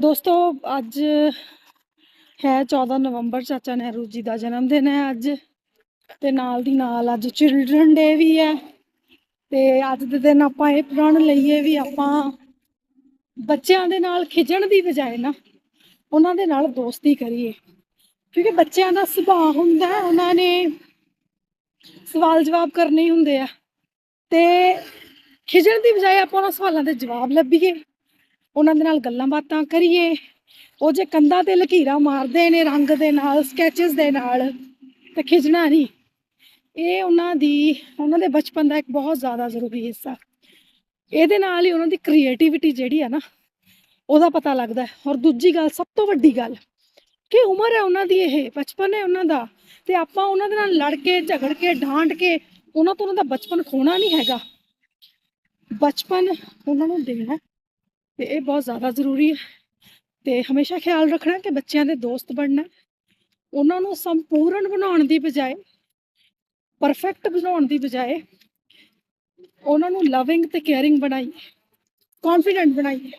ਦੋਸਤੋ, ਅੱਜ ਹੈ 14 ਨਵੰਬਰ, ਚਾਚਾ ਨਹਿਰੂ ਜੀ ਦਾ ਜਨਮ ਦਿਨ ਹੈ ਅੱਜ। ਤੇ ਨਾਲ ਦੀ ਨਾਲ ਅੱਜ ਚਿਲਡਰਨ ਡੇ ਵੀ ਹੈ। ਤੇ ਅੱਜ ਦੇ ਦਿਨ ਆਪਾਂ ਇਹ ਪ੍ਰਣ ਲਈਏ ਵੀ ਆਪਾਂ ਬੱਚਿਆਂ ਦੇ ਨਾਲ ਖਿਜਣ ਦੀ ਬਜਾਏ ਨਾ, ਉਹਨਾਂ ਦੇ ਨਾਲ ਦੋਸਤੀ ਕਰੀਏ। ਕਿਉਂਕਿ ਬੱਚਿਆਂ ਦਾ ਸੁਭਾਅ ਹੁੰਦਾ ਉਹਨਾਂ ਨੇ ਸਵਾਲ ਜਵਾਬ ਕਰਨੇ ਹੁੰਦੇ ਆ। ਤੇ ਖਿਜਣ ਦੀ ਬਜਾਏ ਆਪਾਂ ਉਹਨਾਂ ਸਵਾਲਾਂ ਦੇ ਜਵਾਬ ਲੱਭੀਏ। ਉਹਨਾਂ ਦੇ ਨਾਲ ਗੱਲਾਂ ਬਾਤਾਂ ਕਰੀਏ। ਉਹ ਜੇ ਕੰਧਾਂ ਤੇ ਲਕੀਰਾਂ ਮਾਰਦੇ ਨੇ ਰੰਗ ਦੇ ਨਾਲ ਸਕੈਚਸ ਦੇ ਨਾਲ, ਤੇ ਖਿਜਣਾ ਨਹੀਂ। ਇਹ ਉਹਨਾਂ ਦੀ, ਉਹਨਾਂ ਦੇ ਬਚਪਨ ਦਾ ਇੱਕ ਬਹੁਤ ਜ਼ਿਆਦਾ ਜ਼ਰੂਰੀ ਹਿੱਸਾ। ਇਹਦੇ ਨਾਲ ਹੀ ਉਹਨਾਂ ਦੀ ਕ੍ਰੀਏਟੀਵਿਟੀ ਜਿਹੜੀ ਆ ਨਾ, ਉਹਦਾ ਪਤਾ ਲੱਗਦਾ ਔਰ ਦੂਜੀ ਗੱਲ, ਸਭ ਤੋਂ ਵੱਡੀ ਗੱਲ, ਕਿ ਉਮਰ ਹੈ ਉਹਨਾਂ ਦੀ ਇਹ, ਬਚਪਨ ਹੈ ਉਹਨਾਂ ਦਾ। ਤੇ ਆਪਾਂ ਉਹਨਾਂ ਦੇ ਨਾਲ ਲੜ ਕੇ, ਝਗੜ ਕੇ, ਡਾਂਟ ਕੇ, ਉਹਨਾਂ ਤੋਂ ਉਹਨਾਂ ਦਾ ਬਚਪਨ ਖੋਣਾ ਨਹੀਂ ਹੈਗਾ। ਬਚਪਨ ਉਹਨਾਂ ਨੂੰ ਦੇਣਾ ਤੇ ਇਹ ਬਹੁਤ ਜ਼ਿਆਦਾ ਜ਼ਰੂਰੀ ਹੈ। ਤੇ ਹਮੇਸ਼ਾ ਖਿਆਲ ਰੱਖਣਾ ਕਿ ਬੱਚਿਆਂ ਦੇ ਦੋਸਤ ਬਣਨਾ। ਉਹਨਾਂ ਨੂੰ ਸੰਪੂਰਨ ਬਣਾਉਣ ਦੀ ਬਜਾਏ ਪਰਫੈਕਟ ਬਣਾਉਣ ਦੀ ਬਜਾਏ ਉਹਨਾਂ ਨੂੰ ਲਵਿੰਗ ਤੇ ਕੇਅਰਿੰਗ ਬਣਾਈਏ ਕੌਨਫੀਡੈਂਟ ਬਣਾਈਏ।